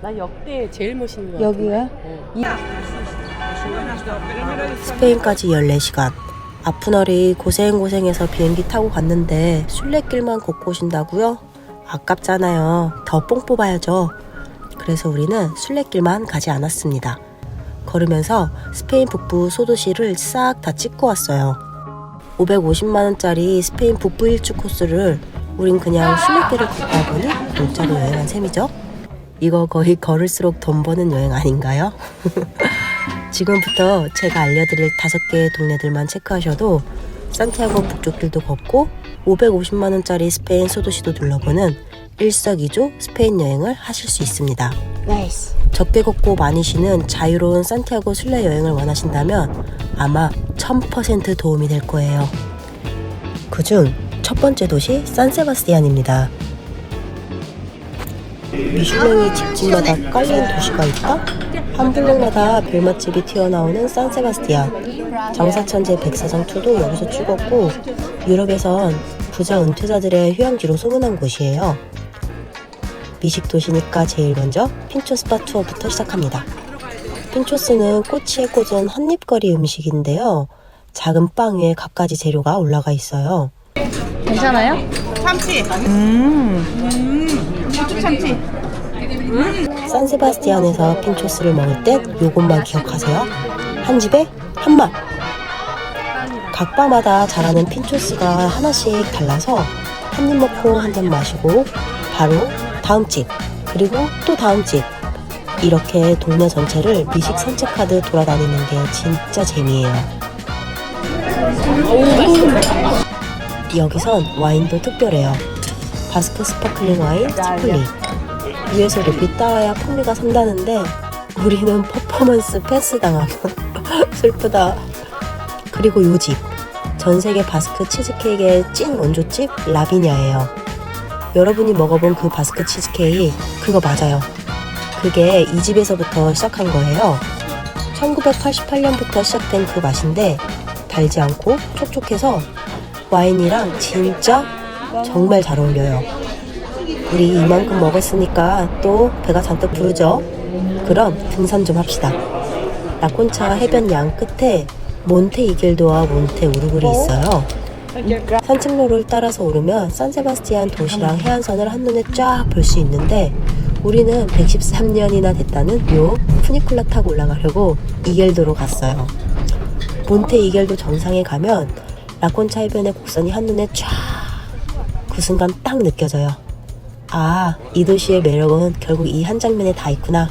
나 역대 제일 멋있는 거 여기가? 스페인까지 14시간. 아픈 허리 고생고생해서 비행기 타고 갔는데 순례길만 걷고 오신다고요? 아깝잖아요. 더 뽕 뽑아야죠. 그래서 우리는 순례길만 가지 않았습니다. 걸으면서 스페인 북부 소도시를 싹 다 찍고 왔어요. 550만원짜리 스페인 북부 일주 코스를 우린 그냥 순례길을 걷다 보니 공짜로 여행한 셈이죠. 이거 거의 걸을수록 돈 버는 여행 아닌가요? 지금부터 제가 알려드릴 다섯 개의 동네들만 체크하셔도 산티아고 북쪽길도 걷고 550만원짜리 스페인 소도시도 둘러보는 일석이조 스페인 여행을 하실 수 있습니다. 나이스. 적게 걷고 많이 쉬는 자유로운 산티아고 순례 여행을 원하신다면 아마 1000% 도움이 될 거예요. 그중 첫 번째 도시 산세바스티안입니다. 미슐랭이 집집마다 깔린 도시가 있다? 한 블록마다 별맛집이 튀어나오는 산세바스티안. 장사천재 백사장 투도 여기서 찍었고 유럽에선 부자 은퇴자들의 휴양지로 소문난 곳이에요. 미식 도시니까 제일 먼저 핀초 스파 투어부터 시작합니다. 핀초스는 꼬치에 꽂은 한입거리 음식인데요. 작은 빵 위에 갖가지 재료가 올라가 있어요. 괜찮아요? 산세바스티안에서 핀초스를 먹을 땐 요것만 기억하세요. 한 집에 한 맛. 각 바마다 잘하는 핀초스가 하나씩 달라서 한 입 먹고 한 잔 마시고 바로 다음 집 그리고 또 다음 집 이렇게 동네 전체를 미식 산책하듯 돌아다니는 게 진짜 재미예요. 여기선 와인도 특별해요. 바스크 스파클링 와인 스플리. 위에서 높이 따라야 풍미가 산다는데 우리는 퍼포먼스 패스 당하고 슬프다. 그리고 요 집. 전 세계 바스크 치즈케이크의 찐 원조집 라비냐예요. 여러분이 먹어본 그 바스크 치즈케이크 그거 맞아요. 그게 이 집에서부터 시작한 거예요. 1988년부터 시작된 그 맛인데 달지 않고 촉촉해서 와인이랑 진짜 정말 잘 어울려요. 우리 이만큼 먹었으니까 또 배가 잔뜩 부르죠. 그럼 등산 좀 합시다. 라콘차 해변 양 끝에 몬테 이길도와 몬테 우르굴이 있어요. 산책로를 따라서 오르면 산세바스티안 도시랑 해안선을 한눈에 쫙 볼 수 있는데 우리는 113년이나 됐다는 요 푸니쿨라 타고 올라가려고 이겔도로 갔어요. 몬테 이겔도 정상에 가면 라콘차 해변의 곡선이 한눈에 쫙 그 순간 딱 느껴져요. 아, 이 도시의 매력은 결국 이 한 장면에 다 있구나.